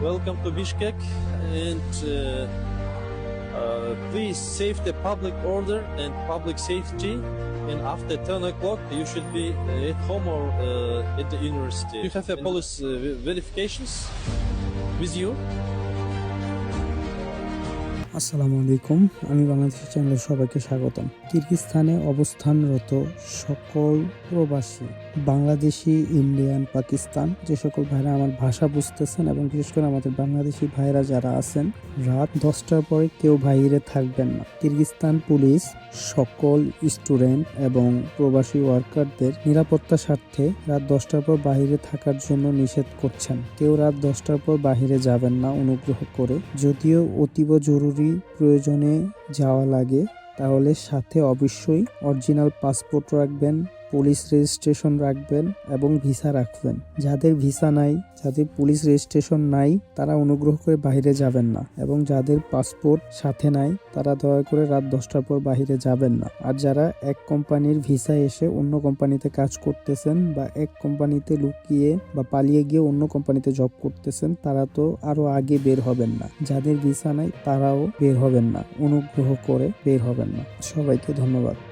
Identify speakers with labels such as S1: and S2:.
S1: Welcome to Bishkek and uh, uh, please save the public order and public safety. And after 10 o'clock, you should be uh, at home or uh, at the university. You have a police uh, verifications with you.
S2: আসসালামু আলাইকুম। আমি বাংলাদেশ চ্যানেলে সবাইকে স্বাগতম। কিরগিজস্তানে অবস্থানরত সকল প্রবাসী, Bangladeshi, Indian, Pakistan, যে সকল ভাইরা আমার ভাষা বুঝতেছেন এবং বিশেষ করে আমাদের বাংলাদেশি ভাইরা যারা আছেন, রাত দশটার পরে কেউ বাইরে থাকবেন না। কিরগিজস্তান পুলিশ সকল স্টুডেন্ট এবং প্রবাসী ওয়ার্কারদের নিরাপত্তার স্বার্থে রাত দশটার পর বাইরে থাকার জন্য নিষেধ করছেন। কেউ রাত দশটার পর বাইরে যাবেন না অনুগ্রহ করে। যদিও অতীব জরুরি প্রয়োজনে যাওয়া লাগে তাহলে সাথে অবশ্যই অরিজিনাল পাসপোর্ট রাখবেন। পুলিশ রেজিস্ট্রেশন রাখবেন এবং ভিসা রাখবেন। যাদের ভিসা নাই, যাদের পুলিশ রেজিস্ট্রেশন নাই, তারা অনুগ্রহ করে বাইরে যাবেন না এবং যাদের পাসপোর্ট সাথে নাই, তারা দয়া করে রাত দশটার পর বাইরে যাবেন না। আর যারা এক কোম্পানির ভিসা এসে অন্য কোম্পানিতে কাজ করতেছেন বা এক কোম্পানিতে লুকিয়ে বা পালিয়ে গিয়ে অন্য কোম্পানিতে জব করতেছেন, তারা তো আরও আগে বের হবেন না। যাদের ভিসা নাই, তারাও বের হবেন না। অনুগ্রহ করে বের হবেন না। সবাইকে ধন্যবাদ।